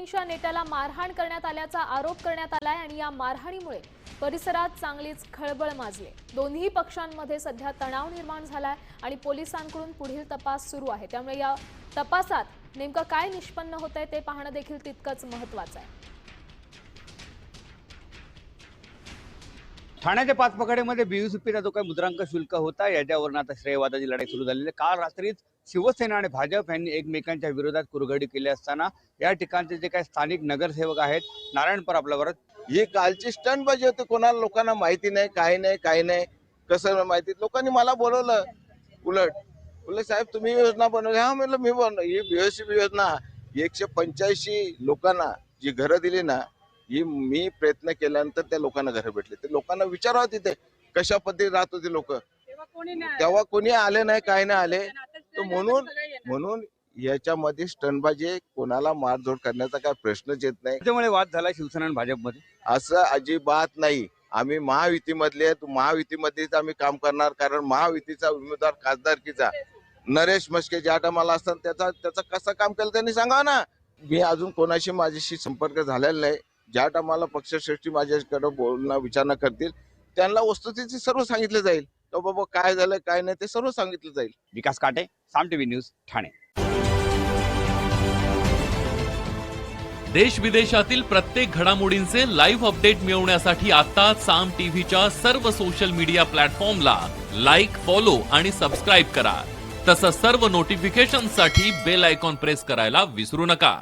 शिवसेनेच्या नेत्याला मारहाण करण्यात आल्याचा आरोप करण्यात आलाय आणि या मारहाणीमुळे परिसरात चांगलीच खळबळ माजली. दोन्ही पक्षांमध्ये सध्या तणाव निर्माण झालाय आणि पोलिसांकडून पुढील तपास सुरू आहे. त्यामुळे या तपासात नेमकं काय निष्पन्न होत आहे ते पाहणं देखील तितकंच महत्वाचं आहे. ठाण्याच्या पाच पकडेमध्ये बीयूसीपीचा जो काही मुद्रांक शुल्क होता याच्यावरून आता श्रेयवादाची लढाई सुरू झालेली आहे. काल रात्रीच शिवसेना आणि भाजप यांनी एकमेकांच्या विरोधात कुरघडी केली असताना या ठिकाणचे जे काही स्थानिक नगरसेवक आहेत नारायणपर आपल्यावर ही कालची स्टंट पाहिजे होती कोणाला लोकांना माहिती नाही काही नाही काही नाही कसं माहिती. लोकांनी मला बोलवलं उलट. बोलले साहेब तुम्ही योजना बनवली. हा म्हणलं मी बनव ही बीओसीपी योजना एकशे पंच्याऐंशी लोकांना जी घरं दिली ना ही मी प्रयत्न केल्यानंतर त्या लोकांना घरं भेटली. ते लोकांना विचारावं तिथे कशा पद्धतीने राहत होते लोक? तेव्हा कोणी आले. नाही काही नाही आले. तर म्हणून म्हणून याच्यामध्ये स्टंटबाजी कोणाला मारझोड करण्याचा काय प्रश्नच येत नाही. त्याच्यामुळे वाद झाला शिवसेना आणि भाजपमध्ये? असं अजिबात नाही. आम्ही महायुतीमधले आहेत. महायुतीमध्येच आम्ही काम करणार. कारण महायुतीचा उमेदवार खासदारकीचा नरेश मस्के ज्या टायमाला असतात त्याचा त्याचं कसं काम केलं त्यांनी सांगा ना? मी अजून कोणाशी माझ्याशी संपर्क झालेला नाही. ज्या टायमाला पक्षश्रेष्ठी माझ्याकडे बोलणं विचारणा करतील त्यांना वस्तुस्थिती सर्व सांगितलं जाईल. तर बाबा काय झालं काय नाही ते सर्व सांगितलं जाईल. विकास काटे साम टीव्ही न्यूज ठाणे. देश विदेशातील प्रत्येक घडामोडींचे लाईव्ह अपडेट मिळवण्यासाठी आता साम टीव्हीच्या सर्व सोशल मीडिया प्लॅटफॉर्मला लाईक फॉलो आणि सबस्क्राईब करा. तसंच सर्व नोटिफिकेशनसाठी बेल आयकॉन प्रेस करायला विसरू नका.